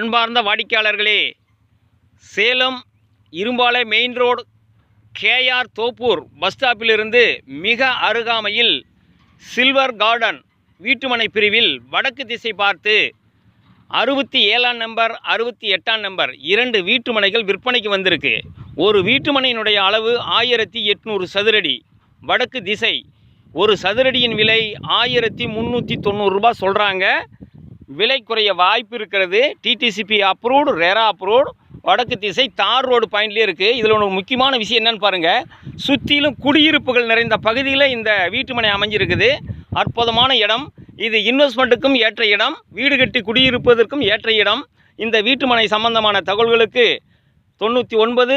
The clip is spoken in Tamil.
அன்பார்ந்த வாடிக்கையாளர்களே சேலம் இரும்பாலை main road KR Thoppur bus ஸ்டாப்பிலிருந்து மிக அருகாமையில் சில்வர் கார்டன் வீட்டுமனை பிரிவில் வடக்கு திசை பார்த்து அறுபத்தி ஏழாம் நம்பர் அறுபத்தி எட்டாம் நம்பர் இரண்டு வீட்டுமனைகள் விற்பனைக்கு வந்திருக்கு. ஒரு வீட்டுமனையினுடைய அளவு ஆயிரத்தி எட்நூறு சதுரடி. வடக்கு திசை ஒரு சதுரடியின் விலை ஆயிரத்தி முந்நூற்றி தொண்ணூறுரூபா சொல்கிறாங்க விலை குறைய வாய்ப்பு இருக்கிறது. டிடிசிபி அப்ரூவ்டு ரேரா அப்ரூவ்டு வடக்கு திசை தார் ரோடு பாயிண்ட்லேயே இருக்குது இதில் ஒரு முக்கியமான விஷயம் என்னென்னு பாருங்கள் சுற்றிலும் குடியிருப்புகள் நிறைந்த பகுதியில் இந்த வீட்டுமனை அமைஞ்சிருக்குது. அற்புதமான இடம். இது இன்வெஸ்ட்மெண்ட்டுக்கும் ஏற்ற இடம். வீடு கட்டி குடியிருப்பதற்கும் ஏற்ற இடம். இந்த வீட்டுமனை சம்பந்தமான தகவல்களுக்கு தொண்ணூற்றி ஒன்பது